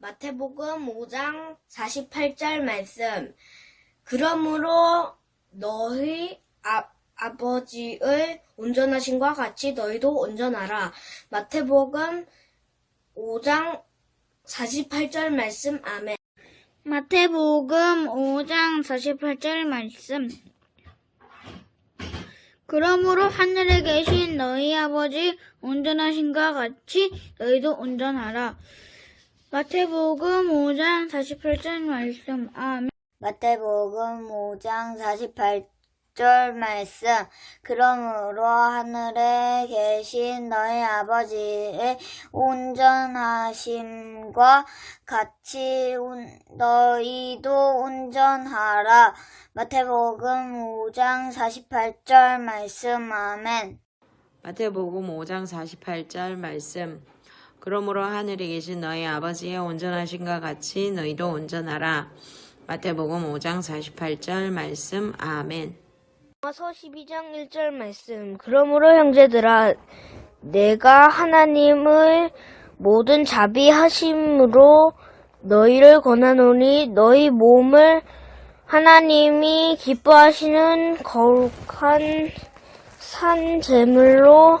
마태복음 5장 48절 말씀. 그러므로 너희 아, 아버지의 온전하신과 같이 너희도 온전하라. 마태복음 5장 48절 말씀. 아멘. 마태복음 5장 48절 말씀. 그러므로 하늘에 계신 너희 아버지 온전하신가 같이 너희도 온전하라. 마태복음 5장 48절 말씀. 아멘. 마태복음 5장 48절 말씀. 그러므로 하늘에 계신 너희 아버지의 온전하심과 같이 온- 너희도 온전하라. 마태복음 5장 48절 말씀. 아멘. 마태복음 5장 48절 말씀. 그러므로 하늘에 계신 너희 아버지의 온전하신가 같이 너희도 온전하라. 마태복음 5장 48절 말씀. 아멘. 로마서 12장 1절 말씀. 그러므로 형제들아 내가 하나님의 모든 자비하심으로 너희를 권하노니 너희 몸을 하나님이 기뻐하시는 거룩한 산 제물로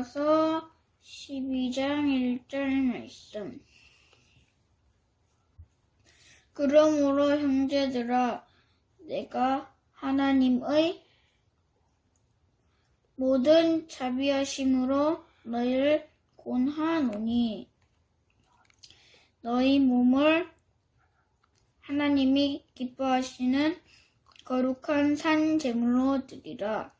로마서 12장 1절 말씀. 그러므로 형제들아 내가 하나님의 모든 자비하심으로 너희를 권하노니 너희 몸을 하나님이 기뻐하시는 거룩한 산 제물로 드리라.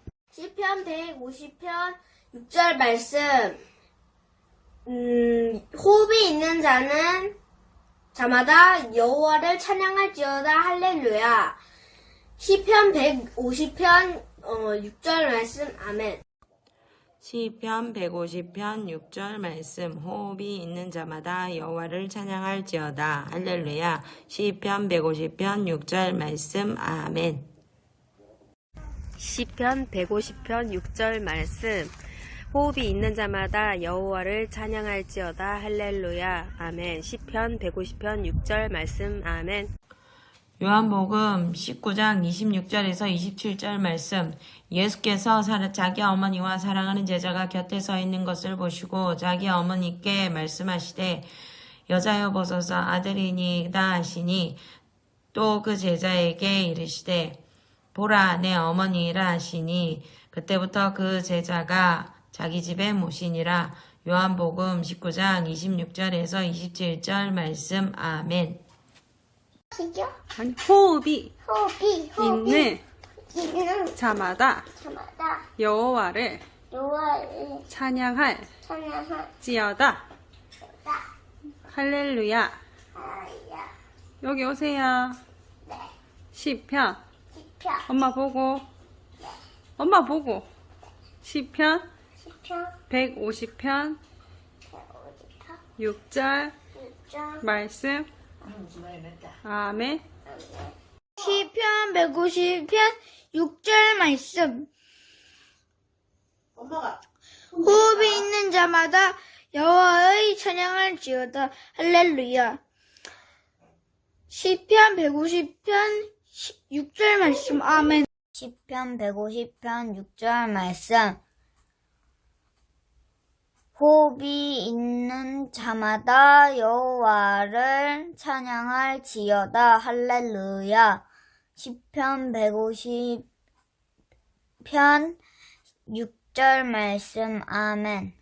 시편 150편 6절 말씀. 음, 호흡이 있는 자는 자마다 여호와를 찬양할지어다 할렐루야. 시편 150편 6절 말씀. 아멘. 시편 150편 6절 말씀 호흡이 있는 자마다 여호와를 찬양할지어다 할렐루야 시편 150편 6절 말씀 아멘 시편 150편 6절 말씀. 호흡이 있는 자마다 여호와를 찬양할지어다. 할렐루야. 아멘. 시편 150편 6절 말씀. 아멘. 요한복음 19장 26절에서 27절 말씀. 예수께서 사- 자기 어머니와 사랑하는 제자가 곁에 서 있는 것을 보시고 자기 어머니께 말씀하시되 여자여 보소서 아들이니이다 하시니 또 그 제자에게 이르시되 보라 내 어머니라 하시니 그때부터 그 제자가 자기 집에 모시니라 요한복음 19장 26절에서 27절 말씀 아멘 아니, 호흡이 호흡이, 있는 있는 자마다 자마다 여호와를 여호와를 찬양할 찬양할 지어다. 할렐루야. 아야. 여기 오세요. 네. 시편. 시편, 엄마 보고. 엄마 보고. 시편 시편, 150편 150편, 6절 6절, 말씀. 아멘. 시편 150편 6절 말씀. 호흡이 있는 자마다 여호와의 찬양을 지어다 할렐루야. 시편 150편 6절 말씀 아멘. 시편 150편 6절 말씀. 호흡이 있는 자마다 여호와를 찬양할 지어다 할렐루야. 시편 150편 6절 말씀 아멘.